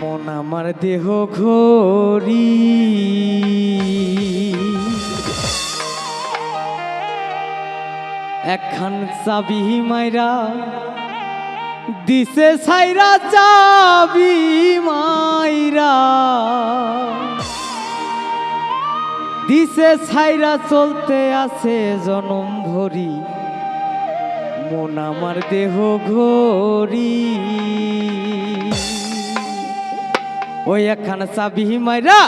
মন আমার দেহ ঘড়ি। একখান চাবি মাইরা দিছে সাইরা চাবি মাইরা। দিছে ছাইরা চলতে আছে জনম ভরি। মন আমার দেহ ঘড়ি। ওই একখান চাবি মাইরা,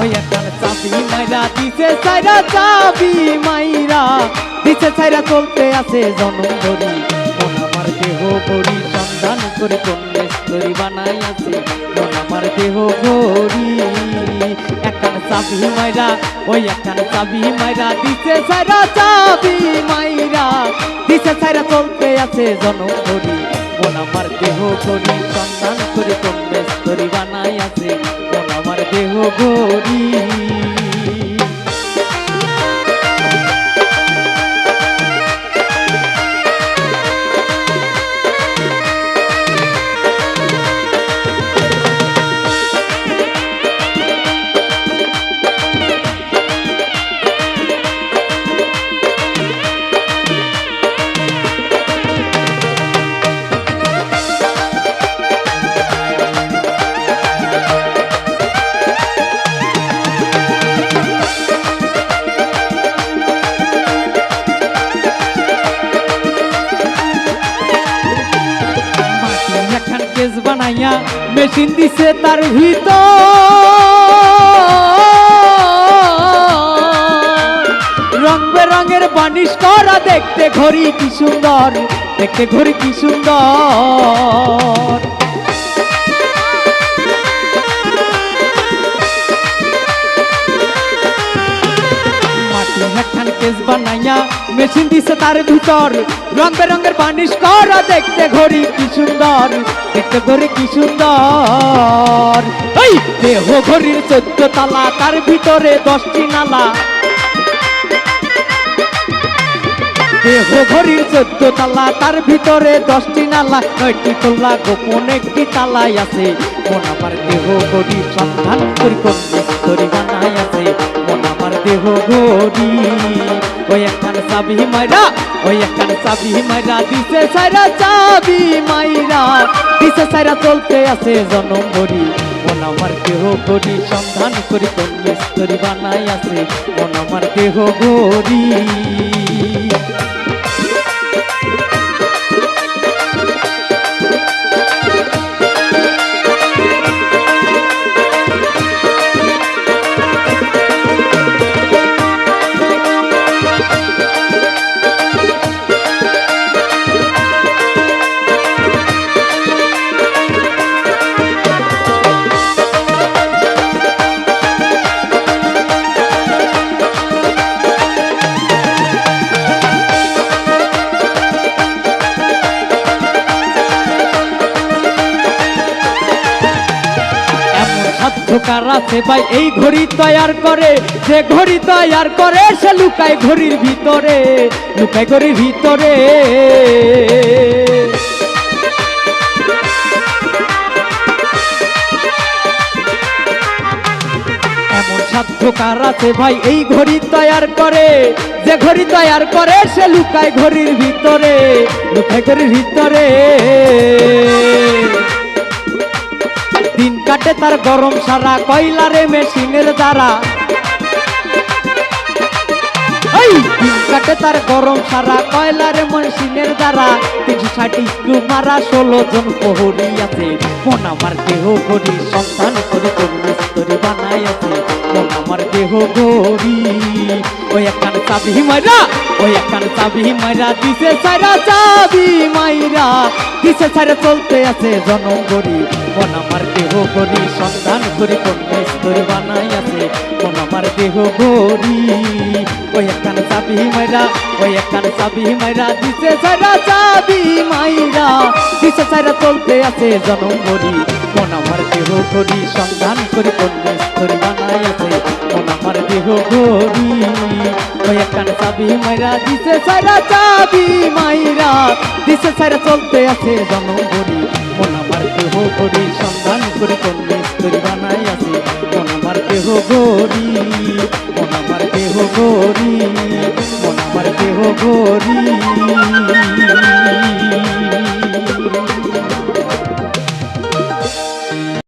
ওই একখান চাবি মাইরা, দিছে ছাইরা চাবি মাইরা, দিছে ছাইরা চলতে আছে জনম মন আমার দেহ ঘড়ি সন্ধান করে কন্যে স্তরি বানাই আছে। আমার দেহ ঘড়ি একখান চাবি মাইরা, ওই একখান চাবি মাইরা, দিছে ছাইরা চাবি মাইরা, দিছে ছাইরা চলতে আছে জনম ভরি মন আমার দেহ ঘড়ি সন্ধান আমার বানাইয়া মেশিন দিছে তার ভিতর। রং বেরঙের বানিশ করা দেখতে ঘড়ি কি সুন্দর, দেখতে ঘড়ি কি সুন্দর। কেস বানাইয়া মেশিন দিছে তার ভিতর। রং বেরঙের বানিশ করা, দেখতে ঘড়ি কি সুন্দর, দেখতে ঘড়ি কি সুন্দর। এই দেহ ঘড়ির চোদ্দ তালা, তার ভিতরে দশটি নালা। দেহ ঘড়ির চোদ্দ তালা, তার ভিতরে দশটি নালা। নয়টি তোলা, গোপন একটি তালাই আছে। মন আমার দেহ ঘড়ি, সন্ধান করি বানাই আছে। মন আমার দেহ ঘড়ি। ওই একখান চাবি মাইরা, ওই একখান সাবি মাইরা, দিছে সাইরা চাবি মাইরা। দিছে সাইরা চলতে আছে জনম ভরি। মন আমার দেহ গরি, সন্ধান করি কোন মিস্তরি বানাই আছে। মন আমার দেহ ঘড়ি সাধ্যকার আছে এই ঘড়ি তৈয়ার করে। যে ঘড়ি তৈয়ার করে, সে লুকায় ঘড়ির ভিতরে, লুকায় ঘড়ির ভিতরে। সাধ্যকার ভাই, এই ঘড়ি তৈয়ার করে। যে ঘড়ি তৈয়ার করে, সে লুকায় ঘড়ির ভিতরে, লুকায় ঘড়ির ভিতরে। কাটে তার গরম সারা, কয়লারে মেশিনের দ্বারা। কাটে তার গরম সারা, কয়লারে মেশিনের দ্বারা। তিনশো ষাট মারা, ষোলো জন প্রহরী আছে। মন আমার সন্তান বানাই আছে আমার দেহ গড়ি। ওই একখান চাবি মাইরা, ওই একখান চাবি মাইরা দিছে সাইরা চাবি মাইরা দিছে সাইরা চলতে আছে জনম গড়ি। মন আমার দেহ গড়ি, সন্তান করে তরুণস্তরি বানাই আছে। মন আমার দেহ গড়ি, ওই একখান চাবি মাইরা, ওই একখান চাবি মাইরা দিছে সাইরা চাবি মাইরা দিছে সাইরা চলতে আছে জনম গড়ি। মন আমার গড়ি সন্ধান করে, কন্যা বানাই আছে। মন আমার দেহ গড়ি ওই একখান চাবি মাইরা দিছে, সাইরা চাবি মাইরা দিছে, সাইরা চলতে আছে জনম গড়ি মন আমার দেহ গড়ি, সন্ধান করে কোন মিস্ত্রি বানাই আছে। মন আমার দেহ গরি মন আমার দেহ গরি মন আমার দেহ গরি